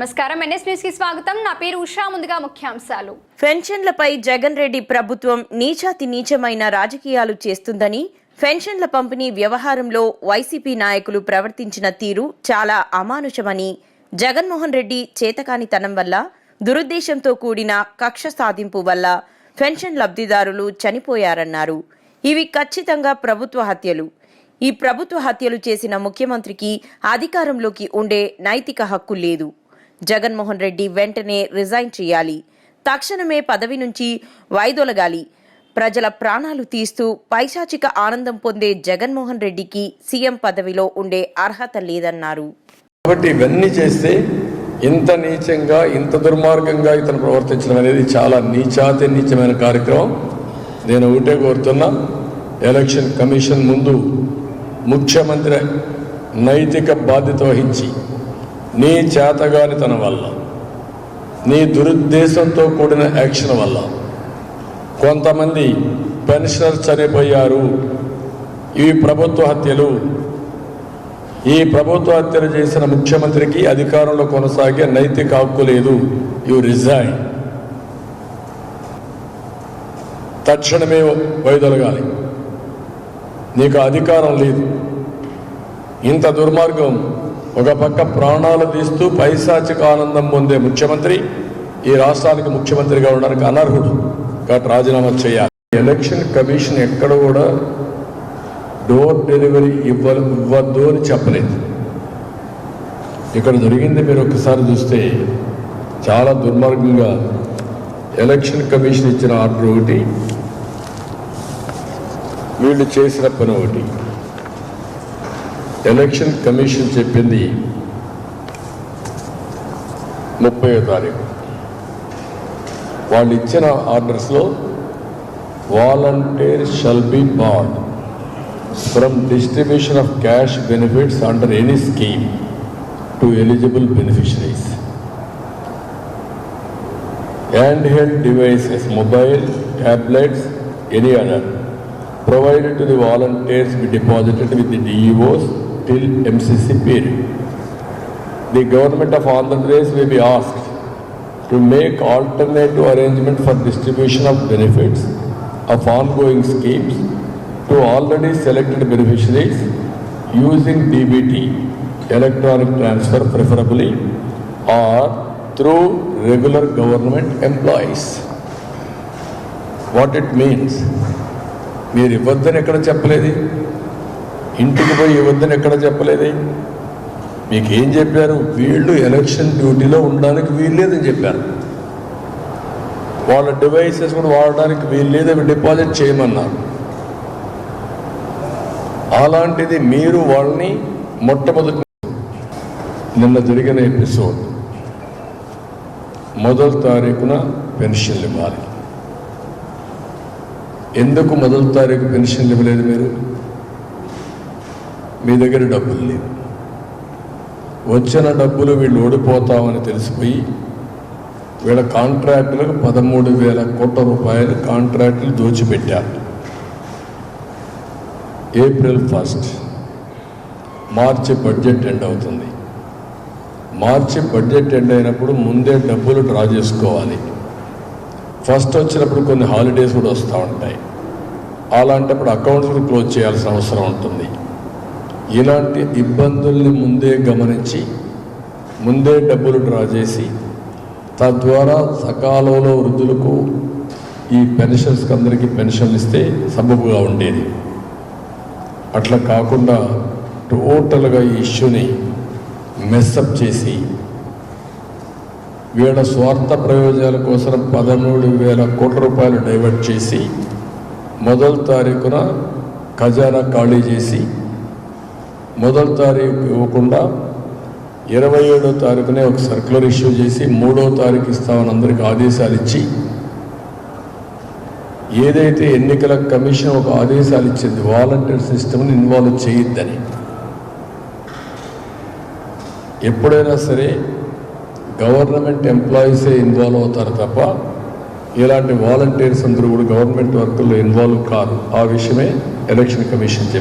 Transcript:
నమస్కారం. ఎన్ఎస్ న్యూస్కి స్వాగతం. నా పేరు ఉషా. ముందుగా ముఖ్యాంశాలు. పెన్షన్లపై జగన్ రెడ్డి ప్రభుత్వం నీచాతి నీచమైన రాజకీయాలు చేస్తుందని పెన్షన్ల పంపిణీ వ్యవహారంలో వైసీపీ నాయకులు ప్రవర్తించిన తీరు చాలా అమానుషమని జగన్మోహన్ రెడ్డి చేతకానితనం వల్ల దురుద్దేశంతో కూడిన కక్ష సాధింపు వల్ల పెన్షన్ లబ్ధిదారులు చనిపోయారన్నారు. ఇవి ఖచ్చితంగా ప్రభుత్వ హత్యలు. ఈ ప్రభుత్వ హత్యలు చేసిన ముఖ్యమంత్రికి అధికారంలోకి ఉండే నైతిక హక్కు లేదు. జగన్మోహన్ రెడ్డి వెంటనే రిజైన్ చేయాలి. తక్షణమే పదవి నుంచి వైదొలగాలి ప్రజల ప్రాణాలు తీస్తూ పైశాచిక ఆనందం పొందే జగన్మోహన్ రెడ్డికి సీఎం పదవిలో ఉండే అర్హత లేదన్నారు. కాబట్టి ఇవన్నీ చేస్తే ఇంత నీచంగా ఇంత దుర్మార్గంగా ఇతను ప్రవర్తించడం అనేది చాలా నీచాతి నీచమైన కార్యక్రమం. నేను ఒకటే కోరుతున్నా ఎలక్షన్ కమిషన్ ముందు ముఖ్యమంత్రి నైతిక బాధ్యత వహించి నీ చేతగానితనం వల్ల నీ దురుద్దేశంతో కూడిన యాక్షన్ వల్ల. కొంతమంది పెన్షనర్ చనిపోయారు. ఈ ప్రభుత్వ హత్యలు ఈ ప్రభుత్వ హత్యలు చేసిన ముఖ్యమంత్రికి అధికారంలో కొనసాగే నైతిక హక్కు లేదు. You resign. తక్షణమే వైదొలగాలి. నీకు అధికారం లేదు. ఇంత దుర్మార్గం ఒక పక్క ప్రాణాలు తీస్తూ పైశాచిక ఆనందం పొందే ముఖ్యమంత్రి ఈ రాష్ట్రానికి ముఖ్యమంత్రిగా ఉండడానికి అనర్హుడు. కాబట్టి రాజీనామా చేయాలి. ఎలక్షన్ కమిషన్ ఎక్కడ కూడా డోర్ డెలివరీ ఇవ్వ ఇవ్వద్దు అని చెప్పలేదు. ఇక్కడ జరిగింది మీరు ఒకసారి చూస్తే చాలా దుర్మార్గంగా ఎలక్షన్ కమిషన్ ఇచ్చిన ఆర్డర్ ఒకటి వీళ్ళు చేసిన పని ఒకటి. ఎలక్షన్ కమిషన్ చెప్పింది ముప్పయో తారీఖు. వాళ్ళు ఇచ్చిన ఆర్డర్స్లో volunteer shall be barred from distribution of cash benefits under any scheme to eligible beneficiaries. Hand held devices mobile tablets any other provided to the volunteers be deposited with the DEOs till MCC period. The government of Andhra Pradesh will be asked to make alternative arrangement for distribution of benefits of ongoing schemes to already selected beneficiaries using DBT, electronic transfer preferably, or through regular government employees. What it means? మీరు ఇవ్వద్దని ఎక్కడ చెప్పలేదు ఇంటికి పోయి ఇవ్వద్దని ఎక్కడ చెప్పలేదు? మీకు ఏం చెప్పారు? వీళ్ళు ఎలక్షన్ డ్యూటీలో ఉండడానికి వీల్లేదని చెప్పారు. వాళ్ళ డివైసెస్ కూడా వాడడానికి వీల్లేదు అవి డిపాజిట్ చేయమన్నారు. అలాంటిది మీరు వాళ్ళని మొట్టమొదటి నిన్న జరిగిన ఎపిసోడ్. మొదటి తారీఖున పెన్షన్లు ఇవ్వాలి. ఎందుకు మొదటి తారీఖు పెన్షన్లు ఇవ్వలేదు మీరు? మీ దగ్గర డబ్బులు లేవు. వచ్చిన డబ్బులు వీళ్ళు ఓడిపోతామని తెలిసిపోయి వీళ్ళ కాంట్రాక్టులకు పదమూడు వేల కోట్ల రూపాయలు కాంట్రాక్టులు దోచిపెట్టారు. ఏప్రిల్ ఫస్ట్ మార్చి బడ్జెట్ ఎండ్ అవుతుంది. మార్చి బడ్జెట్ ఎండ్ అయినప్పుడు ముందే డబ్బులు డ్రా చేసుకోవాలి. ఫస్ట్ వచ్చినప్పుడు కొన్ని హాలిడేస్ కూడా వస్తూ ఉంటాయి. అలాంటప్పుడు అకౌంట్స్ క్లోజ్ చేయాల్సిన అవసరం ఉంటుంది. ఇలాంటి ఇబ్బందుల్ని ముందే గమనించి ముందే డబ్బులు డ్రా చేసి తద్వారా సకాలంలో వృద్ధులకు ఈ పెన్షన్స్కి అందరికీ పెన్షన్లు ఇస్తే సబబుగా ఉండేది. అట్లా కాకుండా టోటల్గా ఈ ఇష్యూని మెస్సప్ చేసి వీళ్ళ స్వార్థ ప్రయోజనాల కోసం పదమూడు వేల కోట్ల రూపాయలు డైవర్ట్ చేసి మొదటి తారీఖున ఖజానా ఖాళీ చేసి మొదటి తారీఖు ఇవ్వకుండా ఇరవై ఏడో తారీఖునే ఒక సర్క్యులర్ ఇష్యూ చేసి మూడో తారీఖు ఇస్తామని అందరికి ఆదేశాలు ఇచ్చి ఏదైతే ఎన్నికల కమిషన్ ఒక ఆదేశాలు ఇచ్చింది వాలంటీర్ సిస్టమ్ని ఇన్వాల్వ్ చేయొద్దని. ఎప్పుడైనా సరే గవర్నమెంట్ ఎంప్లాయీసే ఇన్వాల్వ్ అవుతారు తప్ప ఇలాంటి వాలంటీర్స్ అందరూ కూడా గవర్నమెంట్ వర్క్లో ఇన్వాల్వ్ కారు. ఆ విషయమే ఎలక్షన్ కమిషన్ చెప్పింది.